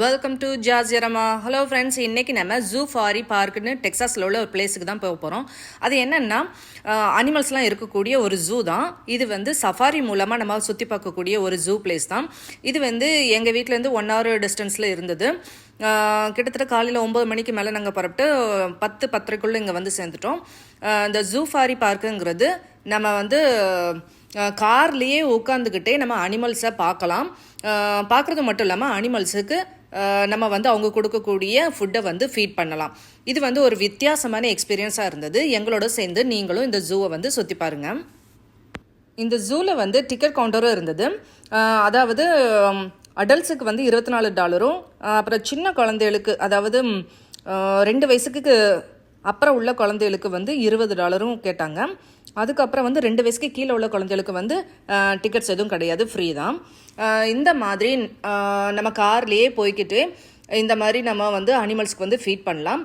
Welcome to ஜாசியரமா hello friends இன்றைக்கி நம்ம ஜூ ஃபாரி பார்க்குன்னு டெக்ஸாஸில் உள்ள ஒரு பிளேஸுக்கு தான் போக போகிறோம் அது என்னென்னா அனிமல்ஸ்லாம் இருக்கக்கூடிய ஒரு ஜூ தான். இது வந்து சஃபாரி மூலமாக நம்ம சுற்றி பார்க்கக்கூடிய ஒரு ஜூ பிளேஸ் தான். இது வந்து எங்கள் வீட்டிலேருந்து ஒன் ஹவர் டிஸ்டன்ஸில் இருந்தது. கிட்டத்தட்ட காலையில் ஒம்பது மணிக்கு மேலே நாங்கள் புறப்பட்டு பத்து பத்தரைக்குள்ளே இங்கே வந்து சேர்ந்துட்டோம். இந்த ஜூ ஃபாரி பார்க்குங்கிறது நம்ம வந்து கார்லேயே உட்காந்துக்கிட்டே நம்ம அனிமல்ஸை பார்க்கலாம். பார்க்குறது மட்டும் இல்லாமல் அனிமல்ஸுக்கு நம்ம வந்து அவங்க கொடுக்கக்கூடிய ஃபுட்டை வந்து ஃபீட் பண்ணலாம். இது வந்து ஒரு வித்தியாசமான எக்ஸ்பீரியன்ஸாக இருந்தது. எங்களோட சேர்ந்து நீங்களும் இந்த ஜூவை வந்து சுற்றி பாருங்கள் இந்த ஜூவில் வந்து டிக்கெட் கவுண்டரும் இருந்தது. அதாவது அடல்ட்ஸுக்கு வந்து இருபத்தி நாலு டாலரும் அப்புறம் சின்ன குழந்தைகளுக்கு அதாவது ரெண்டு வயசுக்கு அப்புறம் உள்ள குழந்தைகளுக்கு வந்து இருபது டாலரும் கேட்டாங்க. அதுக்கப்புறம் வந்து ரெண்டு வயசுக்கு கீழே உள்ள குழந்தைகளுக்கு வந்து டிக்கெட்ஸ் எதுவும் கிடையாது ஃப்ரீ தான். இந்த மாதிரி நம்ம கார்லேயே போய்க்கிட்டு இந்த மாதிரி நம்ம வந்து அனிமல்ஸ்க்கு வந்து ஃபீட் பண்ணலாம்.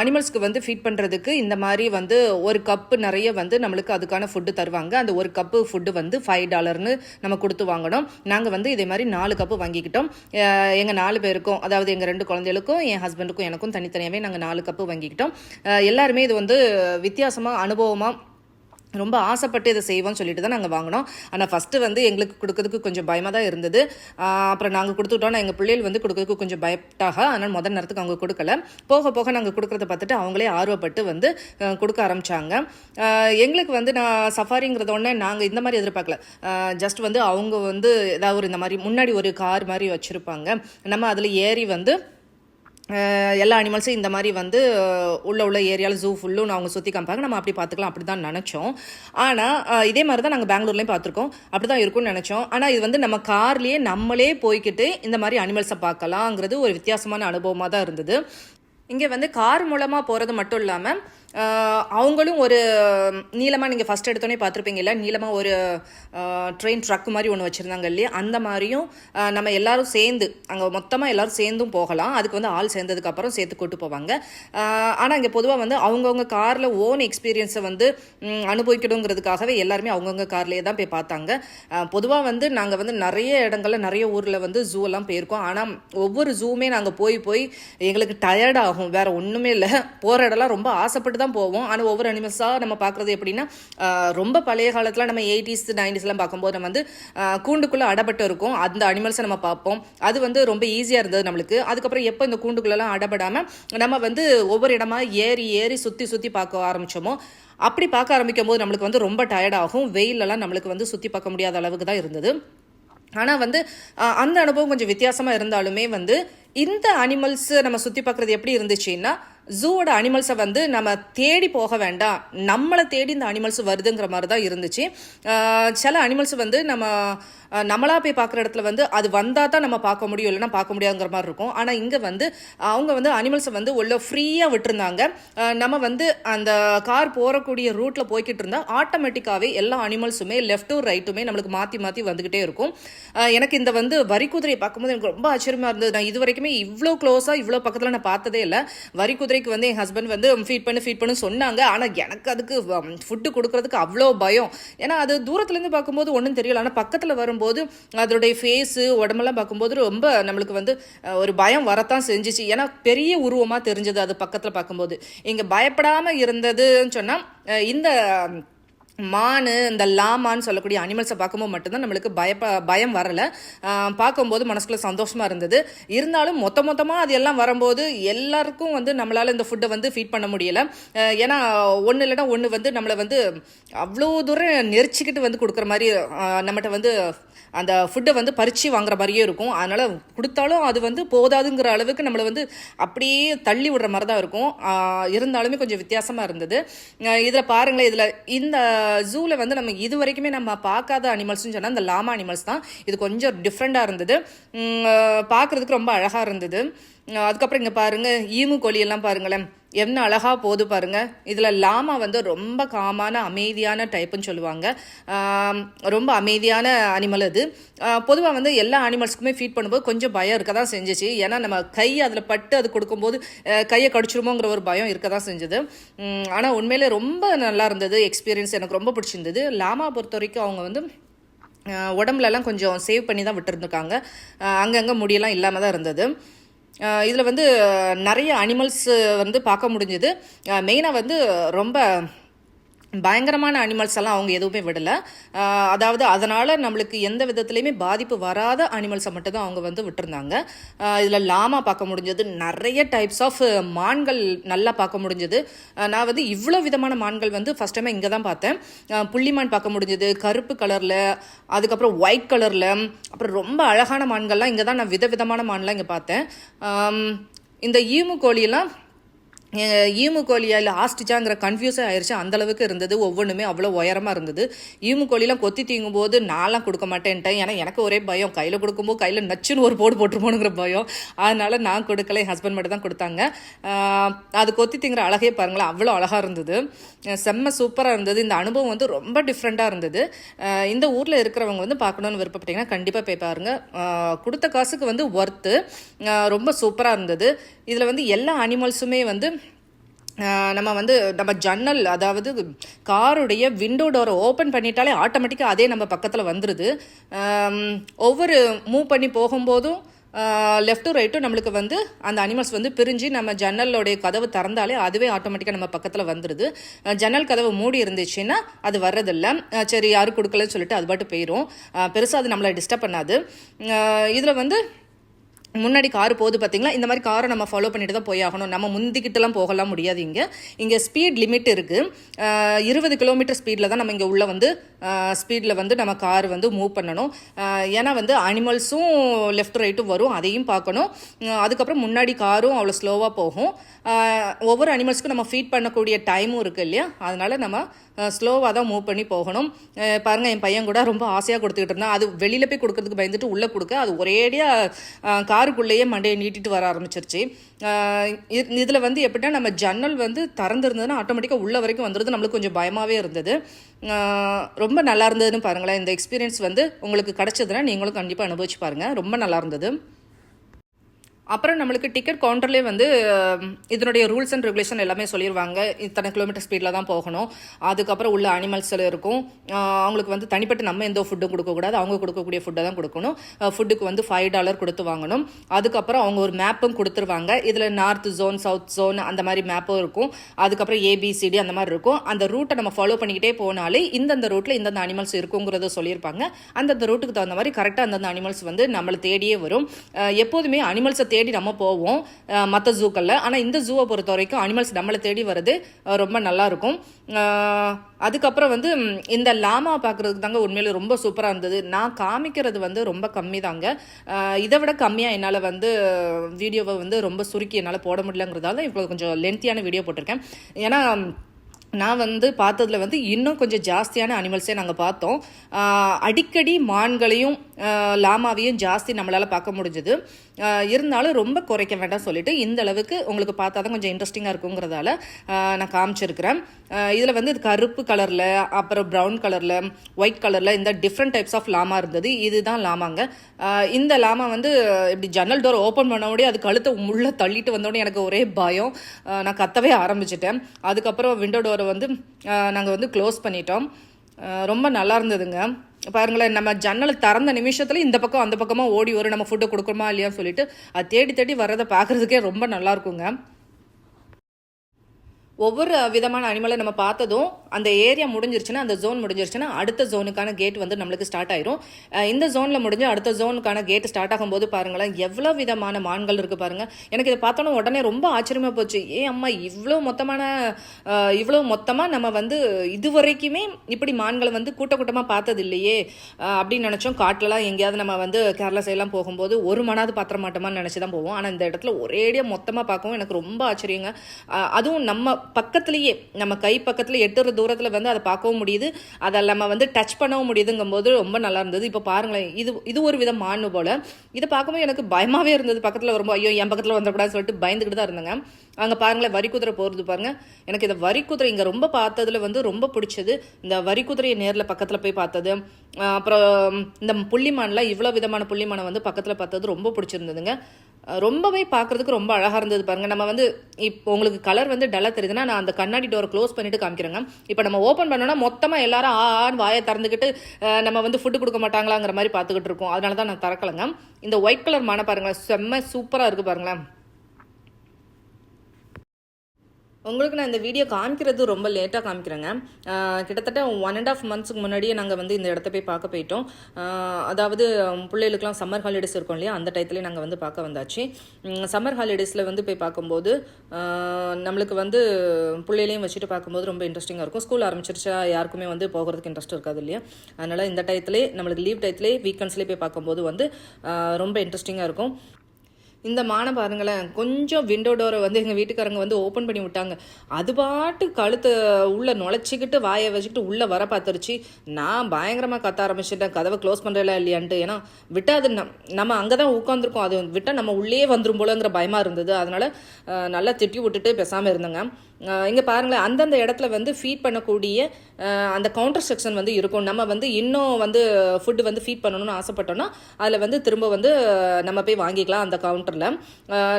அனிமல்ஸ்க்கு வந்து ஃபீட் பண்ணுறதுக்கு இந்த மாதிரி வந்து ஒரு கப்பு நிறைய வந்து நம்மளுக்கு அதுக்கான ஃபுட்டு தருவாங்க. அந்த ஒரு கப்பு ஃபுட்டு வந்து ஃபைவ் டாலர்னு நம்ம கொடுத்து வாங்கணும். நாங்கள் வந்து இதே மாதிரி நாலு கப்பு வாங்கிக்கிட்டோம். எங்கள் நாலு பேருக்கும் அதாவது எங்கள் ரெண்டு குழந்தைகளுக்கும் என் ஹஸ்பண்டுக்கும் எனக்கும் தனித்தனியாகவே நாங்கள் நாலு கப்பு வாங்கிக்கிட்டோம். எல்லாருமே இது வந்து வித்தியாசமாக அனுபவமாக ரொம்ப ஆசைப்பட்டு இதை செய்வோம்னு சொல்லிட்டு தான் நாங்கள் வாங்கினோம். ஆனால் ஃபஸ்ட்டு வந்து எங்களுக்கு கொடுக்கறதுக்கு கொஞ்சம் பயமாக தான் இருந்தது. அப்புறம் நாங்கள் கொடுத்துட்டோம்னா எங்கள் பிள்ளைகள் வந்து கொடுக்கறதுக்கு கொஞ்சம் பயப்பட்டாக ஆனால் முதல் நேரத்துக்கு அவங்க கொடுக்கல. போக போக நாங்கள் கொடுக்குறத பார்த்துட்டு அவங்களே ஆர்வப்பட்டு வந்து கொடுக்க ஆரம்பித்தாங்க எங்களுக்கு வந்து நான் சஃபாரிங்கிறத உடனே நாங்கள் இந்த மாதிரி எதிர்பார்க்கல. ஜஸ்ட் வந்து அவங்க வந்து ஏதாவது ஒரு இந்த மாதிரி முன்னாடி ஒரு கார் மாதிரி வச்சுருப்பாங்க. நம்ம அதில் ஏறி வந்து எல்லா அனிமல்ஸும் இந்த மாதிரி வந்து உள்ள உள்ள ஏரியாவில் ஜூ ஃபுல்லும் அவங்க சுற்றி காமிப்பாங்க. நம்ம அப்படி பார்த்துக்கலாம் அப்படி தான் நினச்சோம் ஆனால் இதே மாதிரி தான் நாங்கள் பெங்களூர்லேயும் பார்த்துருக்கோம். அப்படி தான் இருக்கும்னு நினச்சோம். ஆனால் இது வந்து நம்ம கார்லேயே நம்மளே போய்க்கிட்டு இந்த மாதிரி அனிமல்ஸை பார்க்கலாங்கிறது ஒரு வித்தியாசமான அனுபவமாக தான் இருந்தது. இங்கே வந்து கார் மூலமாக போகிறது மட்டும் இல்லாமல் அவங்களும் ஒரு நீளமாக நீங்கள் ஃபஸ்ட் எடுத்தோன்னே பார்த்துருப்பீங்கல்ல நீளமாக ஒரு ட்ரெயின் ட்ரக் மாதிரி ஒன்று வச்சுருந்தாங்க இல்லையா? அந்த மாதிரியும் நம்ம எல்லோரும் சேர்ந்து அங்கே மொத்தமாக எல்லாரும் சேர்ந்தும் போகலாம். அதுக்கு வந்து ஆள் சேர்ந்ததுக்கப்புறம் சேர்த்து கூட்டு போவாங்க. ஆனால் இங்கே பொதுவாக வந்து அவங்கவுங்க காரில் ஓன் எக்ஸ்பீரியன்ஸை வந்து அனுபவிக்கணுங்கிறதுக்காகவே எல்லாருமே அவங்கவுங்க கார்லேயே தான் போய் பார்த்தாங்க. பொதுவாக வந்து நாங்கள் வந்து நிறைய இடங்களில் நிறைய ஊரில் வந்து ஜூ எல்லாம் போயிருக்கோம். ஆனால் ஒவ்வொரு ஜூமே நாங்கள் போய் போய் எங்களுக்கு டயர்ட் ஆகும். ஒன்றுமே இல்லை. போகிற இடம்லாம் ரொம்ப ஆசைப்பட்டு தான் போவோம். ஆனால் ஒவ்வொரு அனிமல்ஸாக நம்ம பார்க்குறது எப்படின்னா ரொம்ப பழைய காலத்தில் நம்ம எயிட்டிஸ் நைன்டிஸ்லாம் பார்க்கும்போது நம்ம வந்து கூண்டுக்குள்ளே அடப்பட்டு இருக்கும். அந்த அனிமல்ஸை நம்ம பார்ப்போம். அது வந்து ரொம்ப ஈஸியாக இருந்தது நம்மளுக்கு. அதுக்கப்புறம் எப்போ இந்த கூண்டுக்குள்ளெல்லாம் அடப்படாமல் நம்ம வந்து ஒவ்வொரு இடமா ஏறி ஏறி சுற்றி சுற்றி பார்க்க ஆரம்பித்தோமோ அப்படி பார்க்க ஆரம்பிக்கும் போது நம்மளுக்கு வந்து ரொம்ப டயர்டாகும் வெயிலெல்லாம் நம்மளுக்கு வந்து சுற்றி பார்க்க முடியாத அளவுக்கு தான் இருந்தது. ஆனால் வந்து அந்த அனுபவம் கொஞ்சம் வித்தியாசமாக இருந்தாலுமே வந்து இந்த அனிமல்ஸ் நம்ம சுற்றி பார்க்குறது எப்படி இருந்துச்சுன்னா ஜூவோட அனிமல்ஸை வந்து நம்ம தேடி போக வேண்டாம். நம்மளை தேடி இந்த அனிமல்ஸ் வருதுங்கிற மாதிரி தான் இருந்துச்சு சில அனிமல்ஸ் வந்து நம்ம நம்மளாக போய் பார்க்குற இடத்துல வந்து அது வந்தால் தான் நம்ம பார்க்க முடியும் இல்லைன்னா பார்க்க முடியாதுங்கிற மாதிரி இருக்கும். ஆனால் இங்கே வந்து அவங்க வந்து அனிமல்ஸை வந்து உள்ள ஃப்ரீயாக விட்டுருந்தாங்க. நம்ம வந்து அந்த கார் போகக்கூடிய ரூட்டில் போய்கிட்டு இருந்தால் ஆட்டோமேட்டிக்காகவே எல்லா அனிமல்ஸுமே லெஃப்ட்டும் ரைட்டுமே நம்மளுக்கு மாற்றி மாற்றி வந்துக்கிட்டே இருக்கும். எனக்கு இந்த வந்து வரிக்குதிரையை பார்க்கும்போது எனக்கு ரொம்ப ஆச்சரியமாக இருந்தது. நான் இது வரைக்குமே இவ்வளோ க்ளோஸாக இவ்வளோ பக்கத்தில் நான் பார்த்ததே இல்லை. வரிக்குதிரை வரிக்குதிரைக்கு வந்து என் ஹஸ்பண்ட் வந்து ஃபீட் பண்ணு ஃபீட் பண்ணு சொன்னாங்க. ஆனால் எனக்கு அதுக்கு um, ஃபுட்டு கொடுக்கறதுக்கு அவ்வளோ பயம். ஏன்னா அது தூரத்துலேருந்து பார்க்கும்போது ஒன்றும் தெரியல. ஆனால் பக்கத்தில் வரும்போது அதோடைய ஃபேஸு உடம்பெல்லாம் பார்க்கும்போது ரொம்ப நம்மளுக்கு வந்து ஒரு பயம் வரத்தான் செஞ்சுச்சு. ஏன்னா பெரிய உருவமாக தெரிஞ்சது அது பக்கத்தில் பார்க்கும்போது. இங்கே பயப்படாமல் இருந்ததுன்னு சொன்னால் இந்த மானு இந்த லாமான்னு சொல்லக்கூடிய அனிமல்ஸை பார்க்கும்போது மட்டும்தான் நம்மளுக்கு பயப்ப பயம் வரலை. பார்க்கும்போது மனசுக்குள்ள சந்தோஷமாக இருந்தது. இருந்தாலும் மொத்த மொத்தமாக அது எல்லாம் வரும்போது எல்லாருக்கும் வந்து நம்மளால் இந்த ஃபுட்டை வந்து ஃபீட் பண்ண முடியலை. ஏன்னா ஒன்று இல்லைன்னா ஒன்று வந்து நம்மளை வந்து அவ்வளோ தூரம் நெரிச்சிக்கிட்டு வந்து கொடுக்குற மாதிரி நம்மகிட்ட வந்து அந்த ஃபுட்டை வந்து பறித்து வாங்குற மாதிரியே இருக்கும். அதனால் கொடுத்தாலும் அது வந்து போதாதுங்கிற அளவுக்கு நம்மளை வந்து அப்படியே தள்ளி விடுற மாதிரி தான் இருக்கும். இருந்தாலுமே கொஞ்சம் வித்தியாசமாக இருந்தது. இதில் பாருங்களேன் இதில் இந்த ஜூவில் வந்து நம்ம இது வரைக்குமே நம்ம பார்க்காத அனிமல்ஸ்னு சொன்னால் இந்த லாமா அனிமல்ஸ் தான். இது கொஞ்சம் டிஃப்ரெண்ட்டாக இருந்தது. பார்க்குறதுக்கு ரொம்ப அழகாக இருந்தது. அதுக்கப்புறம் இங்கே பாருங்கள் ஈமு கோழி எல்லாம் பாருங்களேன். என்ன அழகாக போகுது பாருங்கள் இதில் லாமா வந்து ரொம்ப காமான அமைதியான டைப்புன்னு சொல்லுவாங்க. ரொம்ப அமைதியான அனிமல் அது. பொதுவாக வந்து எல்லா அனிமல்ஸ்க்குமே ஃபீட் பண்ணும்போது கொஞ்சம் பயம் இருக்க தான் செஞ்சுச்சு. ஏன்னா நம்ம கை அதில் பட்டு அது கொடுக்கும்போது கையை கடிச்சிருமோங்கிற ஒரு பயம் இருக்க தான் செஞ்சது ஆனால் உண்மையிலே ரொம்ப நல்லா இருந்தது எக்ஸ்பீரியன்ஸ் எனக்கு ரொம்ப பிடிச்சிருந்தது. லாமா பொறுத்த வரைக்கும் அவங்க வந்து உடம்புலலாம் கொஞ்சம் சேவ் பண்ணி தான் விட்டுருந்துருக்காங்க அங்கங்கே முடியெல்லாம் இல்லாமல் தான் இருந்தது. இதில் வந்து நிறைய அனிமல்ஸு வந்து பார்க்க முடிஞ்சுது. மெயினாக வந்து ரொம்ப பயங்கரமான அனிமல்ஸ் எல்லாம் அவங்க எதுவுமே விடலை. அதாவது அதனால் நம்மளுக்கு எந்த விதத்துலையுமே பாதிப்பு வராத அனிமல்ஸை மட்டும்தான் அவங்க வந்து விட்டுருந்தாங்க. இதில் லாமா பார்க்க முடிஞ்சது. நிறைய டைப்ஸ் ஆஃப் மான்கள் நல்லா பார்க்க முடிஞ்சது. நான் வந்து இவ்வளோ விதமான மான்கள் வந்து ஃபஸ்ட் டைம் இங்கே தான் பார்த்தேன் புள்ளி புள்ளிமான் பார்க்க முடிஞ்சது. கருப்பு கலரில் அதுக்கப்புறம் ஒயிட் கலரில் அப்புறம் ரொம்ப அழகான மான்கள்லாம் இங்கே தான் நான் விதவிதமான மான்லாம் இங்கே பார்த்தேன். இந்த ஈமு கோழியெல்லாம் ஈமு கோழியா இல்லை ஆஸ்டிச்சாங்கிற கன்ஃபியூஸே ஆயிடுச்சு அந்த அளவுக்கு இருந்தது. ஒவ்வொன்றுமே அவ்வளோ உயரமாக இருந்தது. ஈமு கோழிலாம் கொத்தி தீங்கும் போது நான்லாம் கொடுக்க மாட்டேன்ட்டேன். ஏன்னா எனக்கு ஒரே பயம். கையில் கொடுக்கும்போது கையில் நச்சுன்னு ஒரு போடு போட்டுருமோனுங்கிற பயம். அதனால நான் கொடுக்கல. என் ஹஸ்பண்ட் மட்டும் தான் கொடுத்தாங்க. அது கொத்தி தீங்குற அழகே பாருங்களேன். அவ்வளோ அழகாக இருந்தது. செம்ம சூப்பராக இருந்தது. இந்த அனுபவம் வந்து ரொம்ப டிஃப்ரெண்ட்டாக இருந்தது. இந்த ஊரில் இருக்கிறவங்க வந்து பார்க்கணுன்னு விருப்பப்பட்டீங்கன்னா கண்டிப்பாக போய் பாருங்கள் கொடுத்த காசுக்கு வந்து ஒர்த்து ரொம்ப சூப்பராக இருந்தது. இதில் வந்து எல்லா அனிமல்ஸுமே வந்து நம்ம வந்து நம்ம ஜன்னல் அதாவது காருடைய விண்டோ டோரை ஓப்பன் பண்ணிட்டாலே ஆட்டோமேட்டிக்காக அதே நம்ம பக்கத்தில் வந்துடுது ஒவ்வொரு மூவ் பண்ணி போகும்போதும் லெஃப்ட்டும் ரைட்டும் நம்மளுக்கு வந்து அந்த அனிமல்ஸ் வந்து பிரிஞ்சு நம்ம ஜன்னலோடைய கதவு திறந்தாலே அதுவே ஆட்டோமேட்டிக்காக நம்ம பக்கத்தில் வந்துடுது ஜன்னல் கதவு மூடி இருந்துச்சுன்னா அது வர்றதில்ல. சரி யாரும் கொடுக்கலன்னு சொல்லிட்டு அது பாட்டு போயிடும் பெருசாக அது நம்மளை டிஸ்டர்ப் பண்ணாது. இதில் வந்து முன்னாடி கார் போகுது பார்த்தீங்களா இந்த மாதிரி காரை நம்ம ஃபாலோ பண்ணிட்டு தான் போய் ஆகணும் நம்ம முந்திக்கிட்டலாம் போகலாம் முடியாது இங்கே. இங்கே ஸ்பீட் லிமிட் இருக்குது இருபது கிலோமீட்டர் ஸ்பீடில் தான் நம்ம இங்கே உள்ளே வந்து ஸ்பீடில் வந்து நம்ம கார் வந்து மூவ் பண்ணணும். ஏன்னா வந்து அனிமல்ஸும் லெஃப்ட் ரைட்டும் வரும். அதையும் பார்க்கணும். அதுக்கப்புறம் முன்னாடி காரும் அவ்வளோ ஸ்லோவாக போகும். ஒவ்வொரு அனிமல்ஸ்க்கும் நம்ம ஃபீட் பண்ணக்கூடிய டைமும் இருக்குது இல்லையா? அதனால் நம்ம ஸ்லோவாக தான் மூவ் பண்ணி போகணும். பாருங்கள் என் பையன் கூட ரொம்ப ஆசையாக கொடுத்துக்கிட்டு இருந்தான். அது வெளியில் போய் கொடுக்கறதுக்கு பயந்துட்டு உள்ளே கொடுக்க. அது ஒரேடியாக கார் காருக்குள்ளேயே மண்டையை நீட்டிட்டு வர ஆரம்பிச்சிருச்சு. இதில் வந்து எப்படின்னா நம்ம ஜன்னல் வந்து திறந்துருந்ததுன்னா ஆட்டோமேட்டிக்காக உள்ள வரைக்கும் வந்துடுது நம்மளுக்கு கொஞ்சம் பயமாகவே இருந்தது. ரொம்ப நல்லா இருந்ததுன்னு பாருங்களேன். இந்த எக்ஸ்பீரியன்ஸ் வந்து உங்களுக்கு கிடச்சதுன்னா நீங்களும் கண்டிப்பாக அனுபவிச்சு பாருங்கள் ரொம்ப நல்லா இருந்தது. அப்புறம் நம்மளுக்கு டிக்கெட் கவுண்டர்லேயே வந்து இதனுடைய ரூல்ஸ் அண்ட் ரெகுலேஷன் எல்லாமே சொல்லிடுவாங்க இத்தனை கிலோமீட்டர் ஸ்பீடில் தான் போகணும். அதுக்கப்புறம் உள்ள அனிமல்ஸ் இருக்கும். அவங்களுக்கு வந்து தனிப்பட்ட நம்ம எந்த ஃபுட்டும் கொடுக்கக்கூடாது அவங்க கொடுக்கக்கூடிய ஃபுட்டை தான் கொடுக்கணும். ஃபுட்டுக்கு வந்து ஃபைவ் டாலர் கொடுத்து வாங்கணும். அதுக்கப்புறம் அவங்க ஒரு மேப்பும் கொடுத்துருவாங்க. இதில் நார்த் ஜோன் சவுத் ஜோன் அந்த மாதிரி மேப்பும் இருக்கும். அதுக்கப்புறம் ஏபிசிடி அந்த மாதிரி இருக்கும். அந்த ரூட்டை நம்ம ஃபாலோ பண்ணிக்கிட்டே போனாலே இந்தந்த ரூட்டில் இந்தந்த அனிமல்ஸ் இருக்குங்கிறத சொல்லியிருப்பாங்க. அந்தந்த ரூட்டுக்கு தகுந்த மாதிரி கரெக்டாக அந்தந்த அனிமல்ஸ் வந்து நம்மளை தேடியே வரும். எப்போதுமே அனிமல்ஸை தேடி நம்ம போவோம் மற்ற ஜூக்களில் ஆனால் இந்த ஜூவை பொறுத்த வரைக்கும் அனிமல்ஸ் நம்மளை தேடி வர்றது ரொம்ப நல்லா இருக்கும். அதுக்கப்புறம் வந்து இந்த லாமா பார்க்குறதுக்கு தாங்க உண்மையிலே ரொம்ப சூப்பராக இருந்தது. நான் காமிக்கிறது வந்து ரொம்ப கம்மி தாங்க இதை விட கம்மியாக என்னால் வந்து வீடியோவை வந்து ரொம்ப சுருக்கி என்னால் போட முடியலங்கிறதால இப்போ கொஞ்சம் லென்த்தியான வீடியோ போட்டிருக்கேன். ஏன்னா நான் வந்து பார்த்ததுல வந்து இன்னும் கொஞ்சம் ஜாஸ்தியான அனிமல்ஸே நாங்கள் பார்த்தோம். அடிக்கடி மான்களையும் லாமாவையும் ஜாஸ்தி நம்மளால் பார்க்க முடிஞ்சது. இருந்தாலும் ரொம்ப குறைக்க வேண்டாம் சொல்லிட்டு இந்த அளவுக்கு உங்களுக்கு பார்த்தா தான் கொஞ்சம் இன்ட்ரெஸ்டிங்காக இருக்குங்கிறதால நான் காமிச்சிருக்கிறேன். இதில் வந்து இது கருப்பு கலரில் அப்புறம் ப்ரௌன் கலரில் ஒயிட் கலரில் இந்த டிஃப்ரெண்ட் டைப்ஸ் ஆஃப் லாமா இருந்தது. இதுதான் லாமாங்க இந்த லாமா வந்து இப்படி ஜன்னல் டோர் ஓப்பன் பண்ண அது கழுத்தை உள்ளே தள்ளிட்டு வந்தோடனே எனக்கு ஒரே பயம். நான் கத்தவே ஆரம்பிச்சிட்டேன். அதுக்கப்புறம் விண்டோ டோரை வந்து நாங்கள் வந்து க்ளோஸ் பண்ணிட்டோம். ரொம்ப நல்லா இருந்ததுங்க. பாருங்களேன் நம்ம ஜன்னல் திறந்த நிமிஷத்தில் இந்த பக்கம் அந்த பக்கமாக ஓடி வரும். நம்ம ஃபுட்டை கொடுக்குறோமா இல்லையான்னு சொல்லிட்டு அது தேடி தேடி வர்றதை பார்க்குறதுக்கே ரொம்ப நல்லா இருக்குங்க. ஒவ்வொரு விதமான அனிமலை நம்ம பார்த்ததும் அந்த ஏரியா முடிஞ்சிருச்சுன்னா அந்த ஜோன் முடிஞ்சிருச்சுன்னா அடுத்த ஜோனுக்கான கேட் வந்து நம்மளுக்கு ஸ்டார்ட் ஆயிரும். இந்த ஜோனில் முடிஞ்சு அடுத்த ஜோனுக்கான கேட் ஸ்டார்ட் ஆகும்போது பாருங்களேன் எவ்வளோ விதமான மான்கள் இருக்குது பாருங்க. எனக்கு இதை பார்த்தோன்னே உடனே ரொம்ப ஆச்சரியமாக போச்சு. ஏ அம்மா இவ்வளோ மொத்தமான இவ்வளோ மொத்தமாக நம்ம வந்து இது வரைக்குமே இப்படி மான்களை வந்து கூட்ட கூட்டமாக பார்த்தது இல்லையே அப்படின்னு நினச்சோம். காட்டிலலாம் எங்கேயாவது நம்ம வந்து கேரளா சைட்லாம் போகும்போது ஒரு மணாவது பாத்திர மாட்டோமான்னு நினச்சி தான் போவோம். ஆனால் இந்த இடத்துல ஒரேடியாக மொத்தமாக பார்க்கவும் எனக்கு ரொம்ப ஆச்சரியங்க. அதுவும் நம்ம பக்கத்துலேயே நம்ம கை பக்கத்தில் எட்டுற தூரத்தில் வந்து அதை பார்க்கவும் முடியுது. அதை நம்ம வந்து டச் பண்ணவும் முடியுதுங்கும்போது ரொம்ப நல்லா இருந்தது. இப்போ பாருங்களேன் இது இது ஒரு விதம் மானு போல். இதை பார்க்கும்போது எனக்கு பயமாகவே இருந்தது. பக்கத்தில் வரும்போது ஐயோ என் பக்கத்தில் வந்துடக்கூடாதுன்னு சொல்லிட்டு பயந்துக்கிட்டு தான் இருந்தேங்க. அங்கே பாருங்களேன் வரி குதிரை போகிறது பாருங்க. எனக்கு இந்த வரி குதிரை இங்கே ரொம்ப பார்த்ததுல வந்து ரொம்ப பிடிச்சது. இந்த வரி குதிரையை நேரில் பக்கத்தில் போய் பார்த்தது. அப்புறம் இந்த புள்ளிமான்லாம் இவ்வளோ விதமான புள்ளிமானை வந்து பக்கத்தில் பார்த்தது ரொம்ப பிடிச்சிருந்ததுங்க. ரொம்பவே பார்க்கறதுக்கு ரொம்ப அழகாக இருந்தது பாருங்க. நம்ம வந்து இப்போ உங்களுக்கு கலர் வந்து டல்லாக தெரியுதுன்னா நான் அந்த கண்ணாடி டோரை க்ளோஸ் பண்ணிட்டு காமிக்கிறேங்க. இப்போ நம்ம ஓப்பன் பண்ணோம்னா மொத்தமாக எல்லாரும் ஆ ஆன்னு வாயை திறந்துக்கிட்டு நம்ம வந்து ஃபுட்டு கொடுக்க மாட்டாங்களாங்கிற மாதிரி பார்த்துக்கிட்டு இருக்கோம் அதனால தான் நான் திறக்கலைங்க. இந்த ஒயிட் கலர் மான பாருங்களேன் செம்ம சூப்பராக இருக்குது பாருங்களேன். உங்களுக்கு நான் இந்த வீடியோ காமிக்கிறது ரொம்ப லேட்டாக காமிக்கிறேங்க. கிட்டத்தட்ட ஒன் அண்ட் ஆஃப் மந்த்ஸ்க்கு முன்னாடியே நாங்கள் வந்து இந்த இடத்த போய் பார்க்க போயிட்டோம். அதாவது பிள்ளைகளுக்குலாம் சம்மர் ஹாலிடேஸ் இருக்கும் இல்லையா? அந்த டயத்துலேயே நாங்கள் வந்து பார்க்க வந்தாச்சு. சம்மர் ஹாலிடேஸில் வந்து போய் பார்க்கும்போது நம்மளுக்கு வந்து பிள்ளைகளையும் வச்சுட்டு பார்க்கும்போது ரொம்ப இன்ட்ரெஸ்டிங்காக இருக்கும். ஸ்கூல் ஆரம்பிச்சிருச்சா யாருக்குமே வந்து போகிறதுக்கு இன்ட்ரெஸ்ட் இருக்காது இல்லையா? அதனால் இந்த டயத்துலேயே நம்மளுக்கு லீவ் டயத்துலேயே வீக்கெண்ட்ஸ்லேயே போய் பார்க்கும்போது வந்து ரொம்ப இன்ட்ரெஸ்டிங்காக இருக்கும். இந்த மானை பாருங்களேன் கொஞ்சம் விண்டோ டோரை வந்து எங்கள் வீட்டுக்காரங்க வந்து ஓப்பன் பண்ணி விட்டாங்க. அது பாட்டு கழுத்தை உள்ளே நுழைச்சிக்கிட்டு வாயை வச்சுக்கிட்டு உள்ளே வர பார்த்துருச்சு. நான் பயங்கரமாக கத்த ஆரம்பிச்சிட்டேன். கதவை க்ளோஸ் பண்ணுறல இல்லையான்ட்டு. ஏன்னா விட்டால் அது நம் நம்ம அங்கே தான் உட்காந்துருக்கோம் அது விட்டால் நம்ம உள்ளே வந்துடும் போலங்கிற பயமாக இருந்தது. அதனால் நல்லா திட்டி விட்டுட்டு பேசாமல் இருந்தேங்க. இங்கே பாருங்களேன் அந்தந்த இடத்துல வந்து ஃபீட் பண்ணக்கூடிய அந்த கவுண்டர் செக்ஷன் வந்து இருக்கும். நம்ம வந்து இன்னும் வந்து ஃபுட்டு வந்து ஃபீட் பண்ணணும்னு ஆசைப்பட்டோன்னா அதில் வந்து திரும்ப வந்து நம்ம போய் வாங்கிக்கலாம் அந்த கவுண்டரில்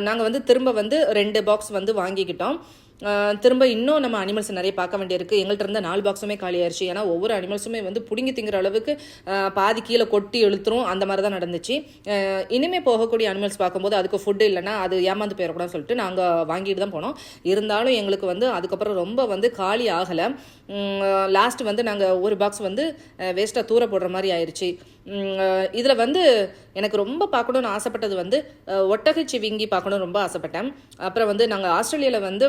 நாங்கள் வந்து திரும்ப வந்து ரெண்டு பாக்ஸ் வந்து வாங்கிக்கிட்டோம். திரும்ப இன்னும் நம்ம அனிமல்ஸ் நிறைய பார்க்க வேண்டியிருக்கு. எங்கள்கிட்ட இருந்த நாலு பாக்ஸுமே காலியாயிருச்சு ஏன்னா ஒவ்வொரு அனிமல்ஸுமே வந்து பிடுங்கி திங்கிற அளவுக்கு பாதி கீழே கொட்டி இழுத்துரும். அந்த மாதிரி தான் நடந்துச்சு. இனிமேல் போகக்கூடிய அனிமல்ஸ் பார்க்கும்போது அதுக்கு ஃபுட்டு இல்லைன்னா அது ஏமாந்து போயிடக்கூடாதுன்னு சொல்லிட்டு நாங்கள் வாங்கிட்டு தான் போனோம். இருந்தாலும் எங்களுக்கு வந்து அதுக்கப்புறம் ரொம்ப வந்து காலி ஆகலை. லாஸ்ட் வந்து நாங்கள் ஒரு பாக்ஸ் வந்து வேஸ்ட்டாக தூர போடுற மாதிரி ஆயிடுச்சு இதில் வந்து எனக்கு ரொம்ப பார்க்கணுன்னு ஆசைப்பட்டது வந்து ஒட்டகச்சி விங்கி பார்க்கணும்னு ரொம்ப ஆசைப்பட்டேன். அப்புறம் வந்து நாங்கள் ஆஸ்திரேலியாவில் வந்து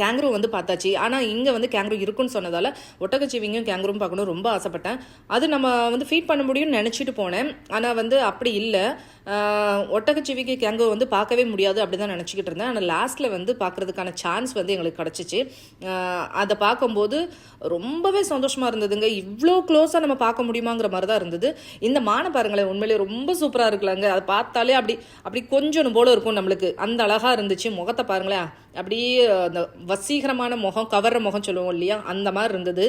கேங்க்ரூ வந்து பார்த்தாச்சு. ஆனால் இங்கே வந்து கேங்க்ரூ இருக்குன்னு சொன்னதால் ஒட்டகச்சிவிங்கும் கேங்க்ரூவும் பார்க்கணும் ரொம்ப ஆசைப்பட்டேன். அது நம்ம வந்து ஃபீட் பண்ண முடியும்னு நினச்சிட்டு போனேன். ஆனால் வந்து அப்படி இல்லை. ஒட்டகச்சிவிக்கு கேங்க்ரூ வந்து பார்க்கவே முடியாது அப்படி தான் நினச்சிக்கிட்டு இருந்தேன். ஆனால் லாஸ்ட்டில் வந்து பார்க்குறதுக்கான சான்ஸ் வந்து எங்களுக்கு கிடச்சிச்சு. அதை பார்க்கும்போது ரொம்பவே சந்தோஷமாக இருந்ததுங்க. இவ்வளோ க்ளோஸாக நம்ம பார்க்க முடியுமாங்கிற மாதிரி தான் இருந்தது. இந்த மானை பாருங்களேன் உண்மையிலே ரொம்ப சூப்பராக இருக்கலாங்க அதை பார்த்தாலே அப்படி அப்படி கொஞ்சம் போல இருக்கும் நம்மளுக்கு. அந்த அழகாக இருந்துச்சு. முகத்தை பாருங்களேன். அப்படியே அந்த வசீகரமான முகம் கவர்ற முகம் சொல்லுவோம் இல்லையா? அந்த மாதிரி இருந்தது.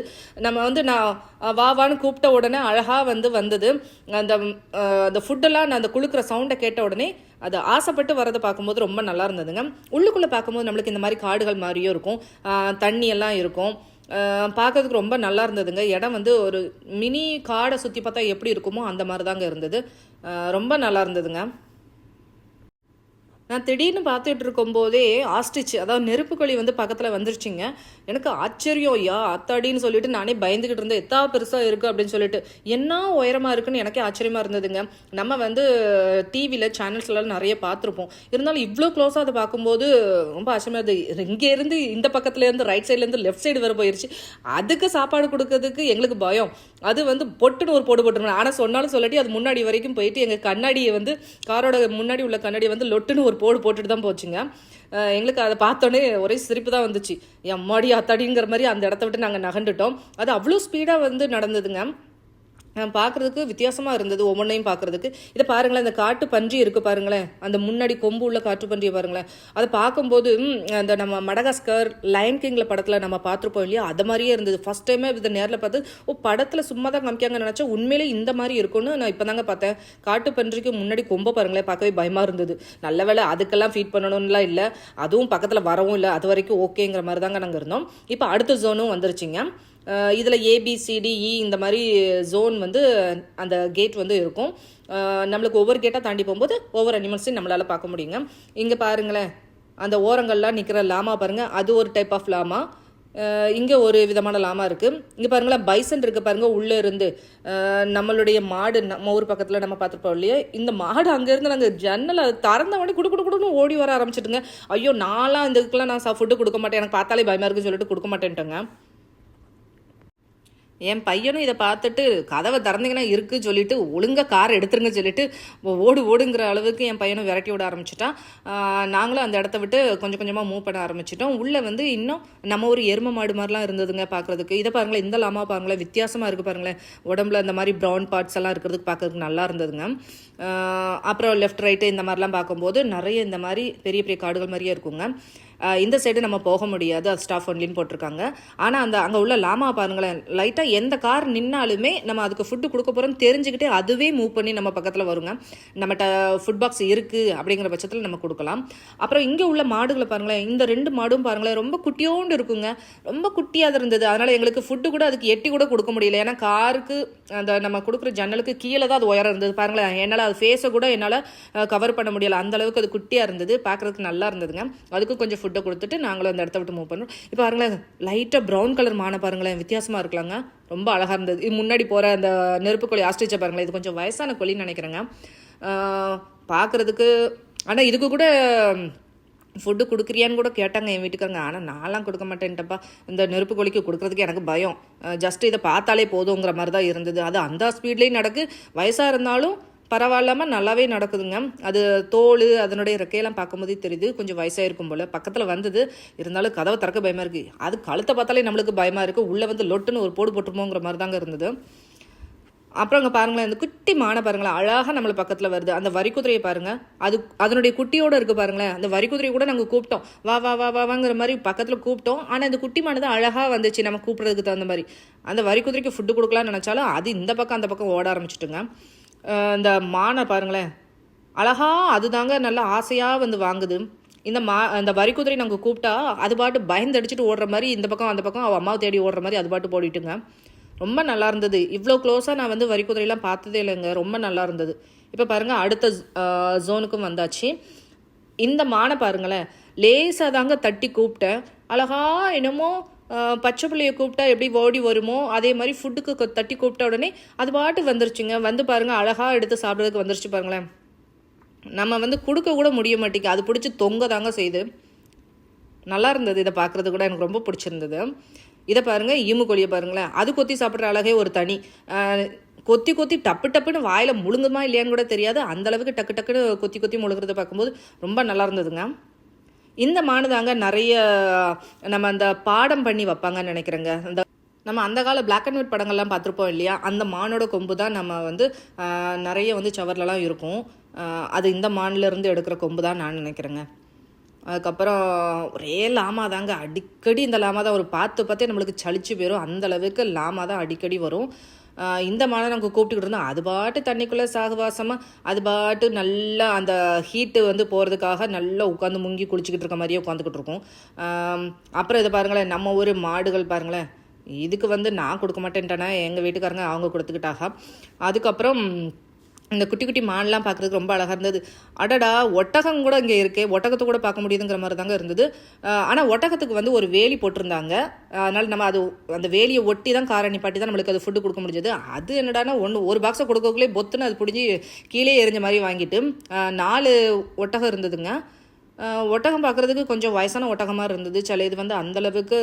நம்ம வந்து நான் வாவான்னு வா வான்னு கூப்பிட்ட உடனே அழகாக வந்து வந்தது. அந்த அந்த ஃபுட்டெல்லாம் நான் அந்த குளுக்கிற சவுண்டை கேட்ட உடனே அது ஆசைப்பட்டு வரதை பார்க்கும்போது ரொம்ப நல்லா இருந்ததுங்க. உள்ளுக்குள்ளே பார்க்கும்போது நம்மளுக்கு இந்த மாதிரி காடுகள் மாதிரியும் இருக்கும். தண்ணியெல்லாம் இருக்கும். பார்க்கறதுக்கு ரொம்ப நல்லா இருந்ததுங்க. இடம் வந்து ஒரு மினி காடை சுற்றி பார்த்தா எப்படி இருக்குமோ அந்த மாதிரி தாங்க இருந்தது. ரொம்ப நல்லா இருந்ததுங்க. நான் திடீர்னு பார்த்துட்டு இருக்கும்போதே ஆஸ்டிச் அதாவது நெருப்புக்கொழி வந்து பக்கத்தில் வந்துருச்சுங்க. எனக்கு ஆச்சரியம் யா அத்தாடின்னு சொல்லிட்டு நானே பயந்துக்கிட்டு இருந்தேன். எத்தா பெருசாக இருக்குது அப்படின்னு சொல்லிட்டு. என்ன உயரமாக இருக்குன்னு எனக்கே ஆச்சரியமாக இருந்ததுங்க. நம்ம வந்து டிவியில் சேனல்ஸ்லாம் நிறைய பார்த்துருப்போம். இருந்தாலும் இவ்வளோ க்ளோஸாக அதை பார்க்கும்போது ரொம்ப ஆச்சரியமாக இருந்தது. இங்கேருந்து இந்த பக்கத்துலேருந்து ரைட் சைட்லேருந்து லெஃப்ட் சைடு வர போயிடுச்சு அதுக்கு சாப்பாடு கொடுக்கறதுக்கு எங்களுக்கு பயம். அது வந்து பொட்டுன்னு ஒரு போடு போட்டுருங்க ஆனால் சொன்னாலும் சொல்லாட்டி அது முன்னாடி வரைக்கும் போயிட்டு எங்கள் கண்ணாடியை வந்து காரோட முன்னாடி உள்ள கண்ணாடியை வந்து லொட்டுன்னு ஒரு போடு போட்டுட்டு தான் போச்சுங்க எங்களுக்கு அதை பார்த்தோன்னே ஒரே சிரிப்பு தான் வந்துச்சு. எம்மாடி அத்தாடிங்கிற மாதிரி அந்த இடத்த விட்டு நாங்கள் நகண்டுட்டோம் அது அவ்வளோ ஸ்பீடாக வந்து நடந்ததுங்க. பார்க்குறதுக்கு வித்தியாசமாக இருந்தது ஒவ்வொன்றையும் பார்க்குறதுக்கு. இதை பாருங்களேன் இந்த காட்டு பன்றி இருக்குது பாருங்களேன். அந்த முன்னாடி கொம்பு உள்ள காட்டு பன்றியை பாருங்களேன். அதை பார்க்கும்போது அந்த நம்ம மடகாஸ்கர் லயன் கிங்கில் படத்தில் நம்ம பார்த்துருப்போம் இல்லையா? அது மாதிரியே இருந்தது. ஃபஸ்ட் டைமே இதை நேரில் பார்த்து ஓ படத்தில் சும்மா தான் காமிக்காங்க நினச்சா உண்மையிலே இந்த மாதிரி இருக்கும்னு நான் இப்போ தாங்க பார்த்தேன். காட்டு பன்றிக்கு முன்னாடி கொம்பை பாருங்களேன் பார்க்கவே பயமாக இருந்தது. நல்ல வேலை அதுக்கெல்லாம் ஃபீட் பண்ணணும்லாம் இல்லை. அதுவும் பக்கத்தில் வரவும் இல்லை. அது வரைக்கும் ஓகேங்கிற மாதிரி தாங்க நாங்கள் இருந்தோம். இப்போ அடுத்த ஜோனும் வந்துருச்சுங்க. இதில் ஏபிசிடிஇ e இந்த மாதிரி ஜோன் வந்து அந்த கேட் வந்து இருக்கும். நம்மளுக்கு ஒவ்வொரு கேட்டாக தாண்டி போகும்போது ஒவ்வொரு அனிமல்ஸையும் நம்மளால் பார்க்க முடியுங்க. இங்கே பாருங்களேன். அந்த ஓரங்கள்லாம் நிற்கிற லாமா பாருங்கள் அது ஒரு டைப் ஆஃப் லாமா. இங்கே ஒரு விதமான லாமா இருக்குது இங்கே பாருங்களேன் பைசன் இருக்குது பாருங்கள் உள்ளே இருந்து. நம்மளுடைய மாடு நம்ம ஊர் பக்கத்தில் நம்ம பார்த்துருப்போம் இல்லையா? இந்த மாடு அங்கேருந்து நாங்கள் ஜன்னல் அது திறந்த உடனே குடு குடு குடுன்னு ஓடி வர ஆரம்பிச்சிட்டுங்க. ஐயோ நான்லாம் இந்த இதுக்கெல்லாம் நான் ஃபுட்டு கொடுக்க மாட்டேன். எனக்கு பார்த்தாலே பயமாக இருக்குன்னு சொல்லிட்டு கொடுக்க மாட்டேன்ட்டேங்க. என் பையனும் இதை பார்த்துட்டு கதவை திறந்தீங்கன்னா இருக்குன்னு சொல்லிட்டு ஒழுங்காக கார் எடுத்துருங்க சொல்லிட்டு ஓடு ஓடுங்கிற அளவுக்கு என் பையனும் விரட்டி விட ஆரம்பிச்சிட்டான். நாங்களும் அந்த இடத்த விட்டு கொஞ்சம் கொஞ்சமாக மூவ் பண்ண ஆரம்பிச்சிட்டோம். உள்ளே வந்து இன்னும் நம்ம ஒரு எரும மாடு மாதிரிலாம் இருந்ததுங்க பார்க்குறதுக்கு. இதை பாருங்களேன் இந்த லாமா பாருங்களேன் வித்தியாசமாக இருக்குது பாருங்களேன். உடம்புல இந்த மாதிரி ப்ரௌன் பார்ட்ஸ் எல்லாம் இருக்கிறதுக்கு பார்க்கறதுக்கு நல்லா இருந்ததுங்க. அப்புறம் லெஃப்ட் ரைட்டு இந்த மாதிரிலாம் பார்க்கும்போது நிறைய இந்த மாதிரி பெரிய பெரிய காடுகள் மாதிரியே இருக்குங்க. இந்த சைடு நம்ம போக முடியாது. அது ஸ்டாஃப் ஒன்லின்னு போட்டிருக்காங்க. ஆனால் அந்த அங்கே உள்ள லாமா பாருங்களேன் லைட்டாக எந்த கார் நின்னாலுமே நம்ம அதுக்கு ஃபுட்டு கொடுக்க போகிறோம்னு தெரிஞ்சுக்கிட்டே அதுவே மூவ் பண்ணி நம்ம பக்கத்தில் வருங்க. நம்மகிட்ட ஃபுட் பாக்ஸ் இருக்குது அப்படிங்கிற பட்சத்தில் நம்ம கொடுக்கலாம். அப்புறம் இங்கே உள்ள மாடுகளை பாருங்களேன் இந்த ரெண்டு மாடும் பாருங்களேன் ரொம்ப குட்டியோண்டு இருக்குங்க. ரொம்ப குட்டியாக இருந்தது. அதனால் எங்களுக்கு ஃபுட்டு கூட அதுக்கு எட்டி கூட கொடுக்க முடியல. ஏன்னா காருக்கு அந்த நம்ம கொடுக்குற ஜன்னலுக்கு கீழே தான் அது உயரம் இருந்தது. பாருங்களேன் என்னால் அது ஃபேஸை கூட என்னால் கவர் பண்ண முடியலை. அந்த அளவுக்கு அது குட்டியாக இருந்தது. பார்க்குறதுக்கு நல்லா இருந்ததுங்க. அதுக்கு கொஞ்சம் ஃபுட் ஃபுட்டை கொடுத்துட்டு நாங்களும் அந்த இடத்த விட்டு மூவ் பண்ணுறோம் இப்போ பாருங்களேன் லைட்டாக ப்ரௌன் கலர் மானை பாருங்களேன் வித்தியாசமாக இருக்கலாங்க. ரொம்ப அழகாக இருந்தது. இது முன்னாடி போகிற அந்த நெருப்பு கோழி ஆஸ்ட்ரிச்சை பாருங்களேன் இது கொஞ்சம் வயசான கோழின்னு நினைக்கிறேங்க. பார்க்குறதுக்கு ஆனால் இதுக்கு கூட ஃபுட்டு கொடுக்குறியான்னு கூட கேட்டாங்க என் வீட்டுக்காரங்க. ஆனால் நான்லாம் கொடுக்க மாட்டேன்ட்டப்பா. இந்த நெருப்பு கொலிக்கு கொடுக்குறதுக்கு எனக்கு பயம். ஜஸ்ட் இதை பார்த்தாலே போதுங்கிற மாதிரி தான் இருந்தது. அது அந்த ஸ்பீட்லேயும் நடக்கு. வயசாக இருந்தாலும் பரவாயில்லாமல் நல்லாவே நடக்குதுங்க. அது தோல் அதனுடைய ரெக்கையெல்லாம் பார்க்கும்போதே தெரியுது. கொஞ்சம் வயசாக இருக்கும் போல். பக்கத்தில் வந்தது. இருந்தாலும் கதவை திறக்க பயமாக இருக்குது அது கழுத்தை பார்த்தாலே நம்மளுக்கு பயமாக இருக்குது உள்ளே வந்து லொட்டுன்னு ஒரு போடு போட்டுருமோங்கிற மாதிரி தாங்க இருந்தது. அப்புறம் அங்கே பாருங்களேன். இந்த குட்டி மானை பாருங்களேன். அழகாக நம்மளை பக்கத்தில் வருது. அந்த வரிக்குதிரையை பாருங்கள் அது அதனுடைய குட்டியோடு இருக்குது பாருங்களேன். அந்த வரிக்குதிரையை கூட நாங்கள் கூப்பிட்டோம். வா வா வா வா வாங்கிற மாதிரி பக்கத்தில் கூப்பிட்டோம். ஆனால் இந்த குட்டி மானு தான் அழகாக வந்துச்சு. நம்ம கூப்பிட்றதுக்கு தகுந்த மாதிரி. அந்த வரிக்குதிரைக்கு ஃபுட்டு கொடுக்கலாம்னு நினச்சாலும் அது இந்த பக்கம் அந்த பக்கம் ஓட ஆரம்பிச்சிட்டுங்க. இந்த மானை பாருங்களேன். அழகா அதுதாங்க நல்லா ஆசையாக வந்து வாங்குது. இந்த மா அந்த வரிக்குதிரை நாங்கள் கூப்பிட்டா அது பாட்டு பயந்தடிச்சிட்டு ஓடுற மாதிரி இந்த பக்கம் அந்த பக்கம் அவள் அம்மாவை தேடி ஓடுற மாதிரி அது பாட்டு போடிட்டுங்க. ரொம்ப நல்லா இருந்தது. இவ்வளோ க்ளோஸாக நான் வந்து வரிக்குதிரையெல்லாம் பார்த்ததே இல்லைங்க. ரொம்ப நல்லா இருந்தது. இப்போ பாருங்கள் அடுத்த ஜோனுக்கும் வந்தாச்சு. இந்த மானை பாருங்களேன். லேசாக தாங்க தட்டி கூப்பிட்டேன். அழகா என்னமோ பச்சை பிள்ளையை கூப்பிட்டா எப்படி ஓடி வருமோ அதே மாதிரி ஃபுட்டுக்கு தட்டி கூப்பிட்ட உடனே அது பாட்டு வந்துருச்சுங்க. வந்து பாருங்க அழகாக எடுத்து சாப்பிட்றதுக்கு வந்துருச்சு பாருங்களேன். நம்ம வந்து கொடுக்க கூட முடிய மாட்டேங்குது. அது பிடிச்சி தொங்க தாங்க செய்யுது. நல்லா இருந்தது இதை பார்க்குறது கூட. எனக்கு ரொம்ப பிடிச்சிருந்தது. இதை பாருங்கள் ஈமு கோழியை பாருங்களேன். அது கொத்தி சாப்பிட்ற அழகே ஒரு தனி. கொத்தி கொத்தி டப்பு டப்புன்னு வாயில் முழுங்குமா இல்லையான்னு கூட தெரியாது. அந்த அளவுக்கு டக்கு டக்குன்னு கொத்தி கொத்தி முழுங்குறத பார்க்கும்போது ரொம்ப நல்லா இருந்ததுங்க. இந்த மானுதாங்க நிறைய நம்ம அந்த பாடம் பண்ணி வைப்பாங்கன்னு நினைக்கிறேங்க. அந்த நம்ம அந்த கால பிளாக் அண்ட் ஒயிட் படங்கள்லாம் பார்த்துருப்போம் இல்லையா? அந்த மானோட கொம்பு தான் நம்ம வந்து நிறைய வந்து சவர்லலாம் இருக்கும். அது இந்த மான்ல இருந்து எடுக்கிற கொம்பு தான் நான் நினைக்கிறேங்க. அதுக்கப்புறம் ஒரே லாமா தாங்க. அடிக்கடி இந்த லாமா தான் ஒரு பார்த்து பார்த்தே நம்மளுக்கு சளிச்சு போயிடும் அந்த அளவுக்கு லாமா தான் அடிக்கடி வரும். இந்த மாதிரி நாங்கள் கூப்பிட்டுக்கிட்டு இருந்தோம். அது பாட்டு தண்ணிக்குள்ளே சாகுவாசமாக அது பாட்டு நல்லா அந்த ஹீட்டு வந்து போகிறதுக்காக நல்லா உட்காந்து முங்கி குளிச்சுக்கிட்டு இருக்க மாதிரியே உட்காந்துக்கிட்டு இருக்கும். அப்புறம் இதை பாருங்களேன் நம்ம ஊர் மாடுகள் பாருங்களேன். இதுக்கு வந்து நான் கொடுக்க மாட்டேன்ட்டேனா? எங்கள் வீட்டுக்காரங்க அவங்க கொடுத்துக்கிட்டாக அதுக்கப்புறம் இந்த குட்டி குட்டி மான்லாம் பார்க்குறதுக்கு ரொம்ப அழகாக இருந்தது. அடடா ஒட்டகம் கூட இங்கே இருக்கே. ஒட்டகத்தை கூட பார்க்க முடியுதுங்கிற மாதிரி தாங்க இருந்தது. ஆனால் ஒட்டகத்துக்கு வந்து ஒரு வேலி போட்டிருந்தாங்க. அதனால் நம்ம அது அந்த வேலியை ஒட்டி தான் காரணி பாட்டி தான் நம்மளுக்கு அது ஃபுட்டு கொடுக்க முடிஞ்சது. அது என்னடானா ஒன்று ஒரு பாக்ஸை கொடுக்கக்குள்ளே பொத்துன்னு அது பிடிச்சி கீழே எரிஞ்ச மாதிரி வாங்கிட்டு நாலு ஒட்டகம் இருந்ததுங்க. ஒட்டகம் பார்க்குறதுக்கு கொஞ்சம் வயசான ஒட்டகமாக இருந்தது. சில இது வந்து அந்தளவுக்கு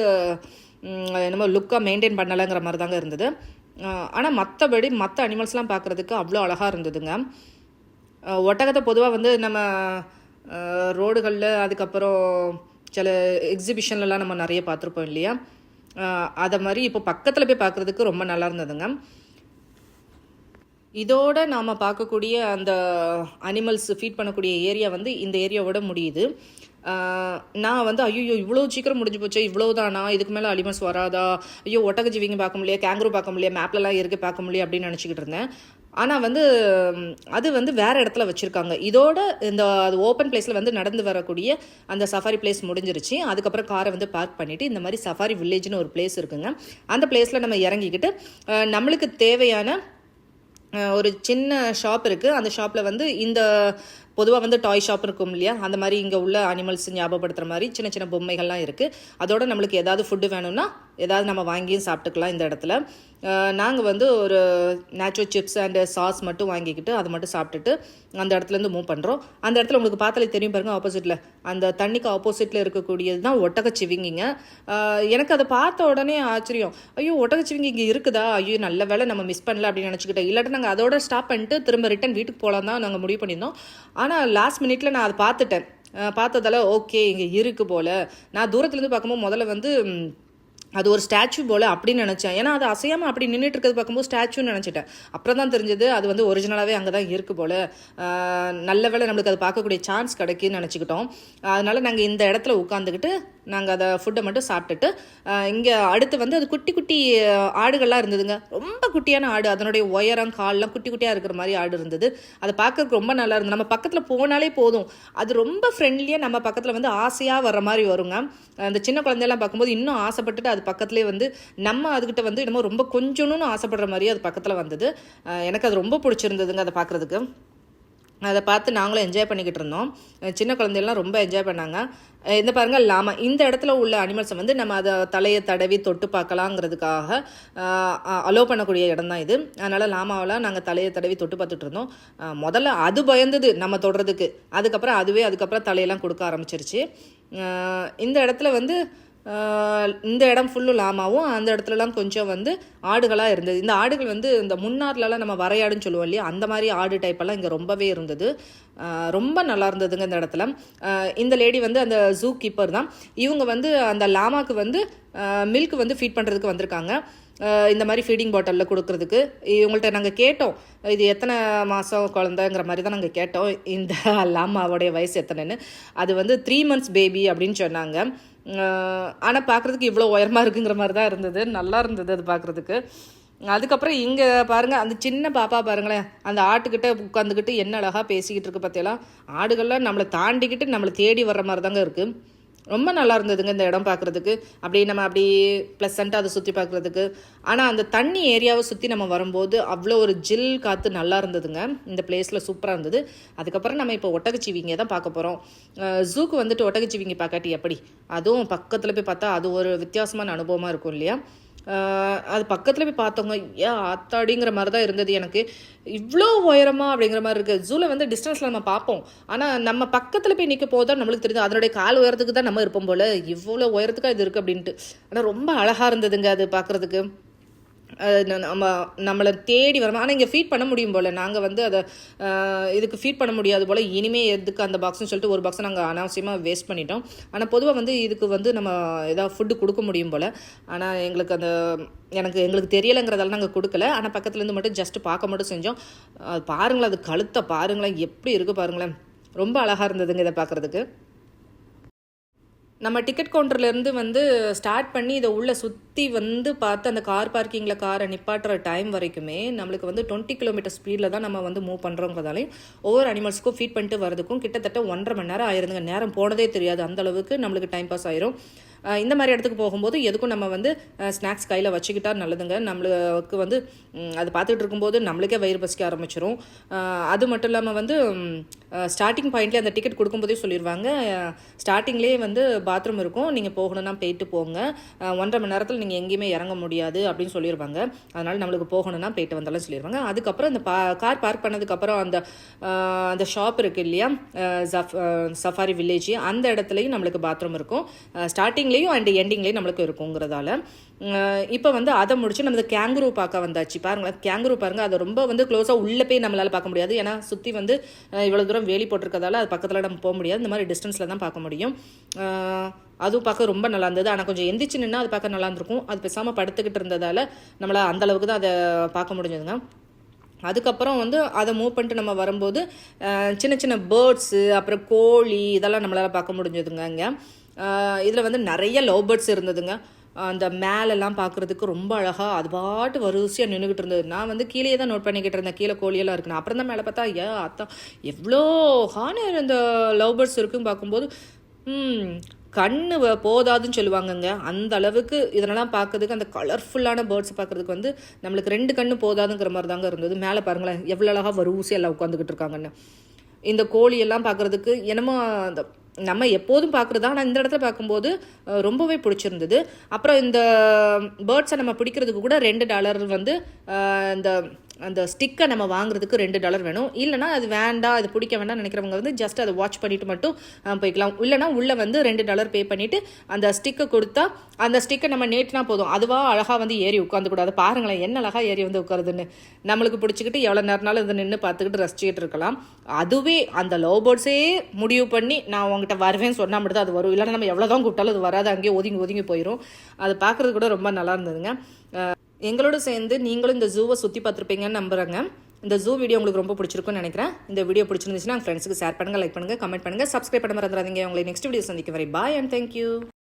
என்னமோ லுக்காக மெயின்டைன் பண்ணலைங்கிற மாதிரி தாங்க இருந்தது. ஆனால் மற்றபடி மற்ற அனிமல்ஸ்லாம் பார்க்குறதுக்கு அவ்வளோ அழகாக இருந்ததுங்க. ஒட்டகத்தை பொதுவாக வந்து நம்ம ரோடுகளில் அதுக்கப்புறம் சில எக்ஸிபிஷன்லலாம் நம்ம நிறைய பார்த்துருப்போம் இல்லையா? அதை மாதிரி இப்போ பக்கத்தில் போய் பார்க்குறதுக்கு ரொம்ப நல்லா இருந்ததுங்க. இதோட நாம் பார்க்கக்கூடிய அந்த அனிமல்ஸ் ஃபீட் பண்ணக்கூடிய ஏரியா வந்து இந்த ஏரியாவோட முடியுது. நான் வந்து ஐயோ இவ்வளோ சீக்கிரம் முடிஞ்சு போச்சு இவ்வளோ தானா இதுக்கு மேலே அலிமஸ் வராதா? ஐயோ ஒட்டகஜீவிங்க பார்க்க முடியல கேங்க்ரூ பார்க்க முடியல மேப்லலாம் இருக்கு பார்க்க முடியல அப்படின்னு நினச்சிக்கிட்டு இருந்தேன். ஆனால் வந்து அது வந்து வேறு இடத்துல வச்சுருக்காங்க. இதோட இந்த அது ஓப்பன் பிளேஸில் வந்து நடந்து வரக்கூடிய அந்த சஃபாரி பிளேஸ் முடிஞ்சிருச்சு. அதுக்கப்புறம் காரை வந்து பார்க் பண்ணிவிட்டு இந்த மாதிரி சஃபாரி வில்லேஜ்னு ஒரு பிளேஸ் இருக்குங்க. அந்த பிளேஸில் நம்ம இறங்கிக்கிட்டு நம்மளுக்கு தேவையான ஒரு சின்ன ஷாப் இருக்குது அந்த ஷாப்பில் வந்து இந்த பொதுவாக வந்து டாய் ஷாப் இருக்கும் இல்லையா? அந்த மாதிரி இங்கே உள்ள அனிமல்ஸ் ஞாபகப்படுத்துகிற மாதிரி சின்ன சின்ன பொம்மைகள்லாம் இருக்குது அதோட நம்மளுக்கு ஏதாவது ஃபுட்டு வேணும்னா ஏதாவது நம்ம வாங்கியும் சாப்பிட்டுக்கலாம் இந்த இடத்துல. நாங்கள் வந்து ஒரு நேச்சுரல் சிப்ஸ் அண்டு சாஸ் மட்டும் வாங்கிக்கிட்டு அதை மட்டும் சாப்பிட்டுட்டு அந்த இடத்துலேருந்து மூவ் பண்ணுறோம் அந்த இடத்துல உங்களுக்கு பார்த்தாலே தெரியும் பாருங்கள் ஆப்போசிட்டில் அந்த தண்ணிக்கு ஆப்போசிட்டில் இருக்கக்கூடியது தான் ஒட்டகச்சிவிங்கிங்க எனக்கு அதை பார்த்த உடனே ஆச்சரியம். ஐயோ ஒட்டகச்சிவிங்கி இங்கே இருக்குதா? ஐயோ நல்ல வேலை நம்ம மிஸ் பண்ணல அப்படின்னு நினச்சிக்கிட்டேன். இல்லாட்டி நாங்கள் அதோட ஸ்டாப் பண்ணிட்டு திரும்ப ரிட்டன் வீட்டுக்கு போகலாம் தான் நாங்கள் முடிவு பண்ணியிருந்தோம். ஆனால் லாஸ்ட் மினிட்ல நான் அதை பார்த்துட்டேன். பார்த்ததால ஓகே இங்கே இருக்குது போல். நான் தூரத்துலேருந்து பார்க்கும்போது முதல்ல வந்து அது ஒரு ஸ்டாச்சு போல் அப்படின்னு நினச்சேன். ஏன்னா அது அசையாமல் அப்படி நின்றுட்டு இருக்கிறது பார்க்கும்போது ஸ்டாச்சுன்னு நினச்சிட்டேன். அப்புறம் தான் தெரிஞ்சது அது வந்து ஒரிஜினலாகவே அங்கே தான் இருக்குது போல். நல்ல வேலை நம்மளுக்கு அது பார்க்கக்கூடிய சான்ஸ் கிடைக்குன்னு நினச்சிக்கிட்டோம். அதனால் நாங்கள் இந்த இடத்துல உட்காந்துக்கிட்டு நாங்கள் அதை ஃபுட்டை மட்டும் சாப்பிட்டுட்டு இங்கே அடுத்து வந்து அது குட்டி குட்டி ஆடுகள்லாம் இருந்ததுங்க. ரொம்ப குட்டியான ஆடு. அதனுடைய உயரம் கால்லாம் குட்டி குட்டியாக இருக்கிற மாதிரி ஆடு இருந்தது. அதை பார்க்கறதுக்கு ரொம்ப நல்லா இருந்தது. நம்ம பக்கத்தில் போனாலே போதும். அது ரொம்ப ஃப்ரெண்ட்லியாக நம்ம பக்கத்தில் வந்து ஆசையாக வர்ற மாதிரி வருங்க. அந்த சின்ன குழந்தையெல்லாம் பார்க்கும்போது இன்னும் ஆசைப்பட்டுட்டு அது பக்கத்துலேயே வந்து நம்ம அதுக்கிட்ட வந்து என்னமோ ரொம்ப கொஞ்சணும்னு ஆசைப்படுற மாதிரி அது பக்கத்தில் வந்தது. எனக்கு அது ரொம்ப பிடிச்சிருந்ததுங்க அதை பார்க்குறதுக்கு. அதை பார்த்து நாங்களும் என்ஜாய் பண்ணிக்கிட்டு இருந்தோம். சின்ன குழந்தையெல்லாம் ரொம்ப என்ஜாய் பண்ணாங்க. இந்த பாருங்கள் லாமா இந்த இடத்துல உள்ள அனிமல்ஸை வந்து நம்ம அதை தலையை தடவி தொட்டு பார்க்கலாங்கிறதுக்காக அலோவ் பண்ணக்கூடிய இடம் தான் இது. அதனால் லாமாவெலாம் நாங்கள் தலையை தடவி தொட்டு பார்த்துட்டு இருந்தோம். முதல்ல அது பயந்தது நம்ம தொடுறதுக்கு. அதுக்கப்புறம் அதுவே அதுக்கப்புறம் தலையெல்லாம் கொடுக்க ஆரம்பிச்சிருச்சு. இந்த இடத்துல வந்து இந்த இடம் ஃபுல்லும் லாமாவும் அந்த இடத்துலலாம் கொஞ்சம் வந்து ஆடுகளாக இருந்தது. இந்த ஆடுகள் வந்து இந்த முன்னார்லலாம் நம்ம வரையாடுன்னு சொல்லுவோம் இல்லையா? அந்த மாதிரி ஆடு டைப்பெல்லாம் இங்கே ரொம்பவே இருந்தது. ரொம்ப நல்லா இருந்ததுங்க இந்த இடத்துல. இந்த லேடி வந்து அந்த ஜூ கீப்பர் தான். இவங்க வந்து அந்த லாமாக்கு வந்து மில்க் வந்து ஃபீட் பண்ணுறதுக்கு வந்திருக்காங்க. இந்த மாதிரி ஃபீடிங் பாட்டிலில் கொடுக்கறதுக்கு. இவங்கள்ட்ட நாங்கள் கேட்டோம். இது எத்தனை மாதம் குழந்தைங்கிற மாதிரி தான் நாங்கள் கேட்டோம். இந்த லாமாவோடைய வயசு எத்தனைன்னு. அது வந்து த்ரீ மந்த்ஸ் பேபி அப்படின்னு சொன்னாங்க. ஆனால் பார்க்குறதுக்கு இவ்வளோ உயரமாக இருக்குங்கிற மாதிரி தான் இருந்தது. நல்லா இருந்தது அது பார்க்குறதுக்கு அதுக்கப்புறம் இங்கே பாருங்கள் அந்த சின்ன பாப்பா பாருங்களேன் அந்த ஆட்டுக்கிட்ட உட்காந்துக்கிட்டு என்ன அழகாக பேசிக்கிட்டு இருக்கு பார்த்தீங்களா ஆடுகள்லாம் நம்மளை தாண்டிக்கிட்டு நம்மளை தேடி வர்ற மாதிரி தாங்க இருக்குது ரொம்ப நல்லா இருந்ததுங்க இந்த இடம் பார்க்குறதுக்கு. அப்படியே நம்ம அப்படி ப்ளசண்ட்டாக அதை சுற்றி பார்க்குறதுக்கு. ஆனால் அந்த தண்ணி ஏரியாவை சுற்றி நம்ம வரும்போது அவ்வளோ ஒரு ஜில் காற்று நல்லா இருந்ததுங்க. இந்த பிளேஸில் சூப்பராக இருந்தது. அதுக்கப்புறம் நம்ம இப்போ ஒட்டகச்சிவிங்க தான் பார்க்க போகிறோம் ஜூக்கு வந்துட்டு ஒட்டகச்சிவிங்க பார்க்காட்டி எப்படி? அதுவும் பக்கத்தில் போய் பார்த்தா அது ஒரு வித்தியாசமான அனுபவமாக இருக்கும் இல்லையா? அது பக்கத்தில் போய் பார்த்தவங்க ஏன் அத்தாடிங்கிற மாதிரி தான் இருந்தது எனக்கு. இவ்வளோ உயரமா? அப்படிங்கிற மாதிரி இருக்குது ஜூவில் வந்து டிஸ்டன்ஸில் நம்ம பார்ப்போம். ஆனால் நம்ம பக்கத்தில் போய் நிற்க போதும் நம்மளுக்கு தெரியுது அதனுடைய கால் உயரத்துக்கு தான் நம்ம இருப்போம் போல். இவ்வளோ உயரத்துக்கு இது இருக்குது அப்படின்ட்டு. ஆனால் ரொம்ப அழகாக இருந்ததுங்க அது பார்க்குறதுக்கு. நம்ம நம்மளை தேடி வரோம் ஆனால் இங்கே ஃபீட் பண்ண முடியும் போல். நாங்கள் வந்து அதை இதுக்கு ஃபீட் பண்ண முடியாது போல். இனிமே எதுக்கு அந்த பாக்ஸ்னு சொல்லிட்டு ஒரு பாக்ஸை நாங்கள் அனாவசியமாக வேஸ்ட் பண்ணிட்டோம். ஆனால் பொதுவாக வந்து இதுக்கு வந்து நம்ம ஏதாவது ஃபுட்டு கொடுக்க முடியும் போல். ஆனால் எங்களுக்கு அந்த எனக்கு எங்களுக்கு தெரியலைங்கிறதால நாங்கள் கொடுக்கல. ஆனால் பக்கத்துலேருந்து மட்டும் ஜஸ்ட் பார்க்க மட்டும் செஞ்சோம். பாருங்களேன் அது கழுத்தை பாருங்களேன் எப்படி இருக்குது பாருங்களேன். ரொம்ப அழகாக இருந்ததுங்க இதை பார்க்குறதுக்கு நம்ம டிக்கெட் கவுண்டர்லேருந்து வந்து ஸ்டார்ட் பண்ணி இதை உள்ளே சுற்றி வந்து பார்த்து அந்த கார் பார்க்கிங்கில் காரை நிப்பாட்டுற டைம் வரைக்குமே நம்மளுக்கு வந்து டுவெண்ட்டி கிலோமீட்டர் ஸ்பீடில் தான் நம்ம வந்து மூவ் பண்ணுறோங்கிறதாலையும் ஒவ்வொரு அனிமல்ஸ்க்கும் ஃபீட் பண்ணிட்டு வரதுக்கும் கிட்டத்தட்ட ஒன்றரை மணி நேரம் ஆயிருந்துங்க நேரம் போனதே தெரியாது. அந்தளவுக்கு நம்மளுக்கு டைம் பாஸ் ஆயிரும். இந்த மாதிரி இடத்துக்கு போகும்போது எதுக்கும் நம்ம வந்து ஸ்நாக்ஸ் கையில் வச்சுக்கிட்டா நல்லதுங்க. நம்மளுக்கு வந்து அது பார்த்துட்டு இருக்கும்போது நம்மளுக்கே வயிறு பசிக்க ஆரம்பிச்சிரும். அது மட்டும் இல்லாமல் வந்து ஸ்டார்டிங் பாயிண்ட்லேயே அந்த டிக்கெட் கொடுக்கும்போதே சொல்லிடுவாங்க ஸ்டார்டிங்லேயே வந்து பாத்ரூம் இருக்கும். நீங்கள் போகணும்னா போயிட்டு போங்க. ஒன்றரை மணி நேரத்தில் நீங்கள் எங்கேயுமே இறங்க முடியாது அப்படின்னு சொல்லிடுவாங்க அதனால் நம்மளுக்கு போகணும்னா போயிட்டு வந்தாலும் சொல்லிடுவாங்க அதுக்கப்புறம் அந்த பா கார் பார்க் பண்ணதுக்கப்புறம் அந்த அந்த ஷாப் இருக்குது இல்லையா? சஃப் சஃபாரி வில்லேஜ் அந்த இடத்துலையும் நம்மளுக்கு பாத்ரூம் இருக்கும். ஸ்டார்டிங் ஸ்டார்டிங்லேயும் அண்ட் எண்டிங்லேயும் நம்மளுக்கு இருக்குங்கிறதால. இப்போ வந்து அதை முடிச்சு நம்ம கேங்குரு பார்க்க வந்தாச்சு. பாருங்களேன் கேங்குரு பாருங்கள் அதை ரொம்ப வந்து க்ளோஸாக உள்ளே போய் நம்மளால் பார்க்க முடியாது. ஏன்னா சுற்றி வந்து இவ்வளோ தூரம் வேலி போட்டிருக்கதால அது பக்கத்தில் நம்ம போக முடியாது. இந்த மாதிரி டிஸ்டன்ஸில் தான் பார்க்க முடியும். அதுவும் பார்க்க ரொம்ப நல்லா இருந்தது. ஆனால் கொஞ்சம் எந்திரிச்சு நின்னா அது பார்க்க நல்லா இருந்திருக்கும். அது பேசாமல் படுத்துக்கிட்டு இருந்ததால் நம்மளால் அந்த அளவுக்கு தான் அதை பார்க்க முடிஞ்சதுங்க. அதுக்கப்புறம் வந்து அதை மூவ் பண்ணிட்டு நம்ம வரும்போது சின்ன சின்ன பேர்ட்ஸு அப்புறம் கோழி இதெல்லாம் நம்மளால் பார்க்க முடிஞ்சதுங்க அங்கே. இதில் வந்து நிறைய லவ் பேர்ட்ஸ் இருந்ததுங்க. அந்த மேலெல்லாம் பார்க்குறதுக்கு ரொம்ப அழகாக அது பாட்டு வரிசையாக நின்றுக்கிட்டு இருந்தது. நான் வந்து கீழே தான் நோட் பண்ணிக்கிட்டு இருந்தேன். கீழே கோழியெல்லாம் இருக்குன்னு. அப்புறம் தான் மேலே பார்த்தா ஏ அத்தா எவ்வளோ ஹானர் இந்த லவ் பேர்ட்ஸ் இருக்குன்னு பார்க்கும்போது கண்ணு வ- போதாதுன்னு சொல்லுவாங்கங்க. அந்த அளவுக்கு இதெல்லாம் பார்க்கறதுக்கு அந்த கலர்ஃபுல்லான பேர்ட்ஸ் பார்க்கறதுக்கு வந்து நம்மளுக்கு ரெண்டு கண்ணு போதாதுங்கிற மாதிரி தாங்க இருந்தது. மேலே பாருங்களேன் எவ்வளோ அழகாக வரிசையெல்லாம் உட்காந்துக்கிட்டு இருக்காங்கன்னு. இந்த கோழியெல்லாம் பார்க்குறதுக்கு பார்க்கறதுக்கு என்னமோ அந்த நம்ம எப்போதும் பார்க்குறது ஆனால் இந்த இடத்துல பார்க்கும்போது ரொம்பவே பிடிச்சிருந்தது. அப்புறம் இந்த பேர்ட்ஸை நம்ம பிடிக்கிறதுக்கு கூட ரெண்டு டாலர் வந்து இந்த அந்த ஸ்டிக்கை நம்ம வாங்குறதுக்கு ரெண்டு டாலர் வேணும். இல்லைனா அது வேண்டாம் அது பிடிக்க வேண்டாம் நினைக்கிறவங்க வந்து ஜஸ்ட் அதை வாட்ச் பண்ணிட்டு மட்டும் போய்க்கலாம். இல்லைனா உள்ளே வந்து ரெண்டு டாலர் பே பண்ணிவிட்டு அந்த ஸ்டிக்கை கொடுத்தா அந்த ஸ்டிக்கை நம்ம நேட்டினா போதும். அதுவாக அழகாக வந்து ஏறி உட்காந்து கூடாது பாருங்களேன் என்ன அழகாக ஏறி வந்து உட்காருதுன்னு. நம்மளுக்கு பிடிச்சிக்கிட்டு எவ்வளோ நேரம்னாலும் இதை நின்று பார்த்துக்கிட்டு ரசிச்சுக்கிட்டு இருக்கலாம். அதுவே அந்த லவ் பேர்ட்ஸே முடிவு பண்ணி நான் உங்ககிட்ட வருவேன்னு சொன்னால் மட்டும் தான் அது வரும். இல்லைன்னா நம்ம எவ்வளோ தான் கூப்பிட்டாலும் அது வராது. அங்கேயே ஒதுங்கி ஒதுங்கி போயிடும் அது பார்க்குறது கூட ரொம்ப நல்லா இருந்ததுங்க. எங்களோட சேர்ந்து நீங்களும் இந்த ஜூவை சுற்றி பார்த்துருப்பீங்கன்னு நம்புகிறேங்க இந்த ஜூ வீடியோ உங்களுக்கு ரொம்ப பிடிச்சிருக்கும்னு நினைக்கிறேன். இந்த வீடியோ பிடிச்சிருந்துச்சுன்னா ஃப்ரெண்ட்ஸுக்கு ஷேர் பண்ணுங்கள் லைக் பண்ணுங்கள் கமெண்ட் பண்ணுங்கள் சப்ஸ்கிரைப் பண்ண மறந்துடாதீங்க. உங்களை நெக்ஸ்ட் வீடியோ சந்திக்க வரை பாய் அண்ட் தேங்க்யூ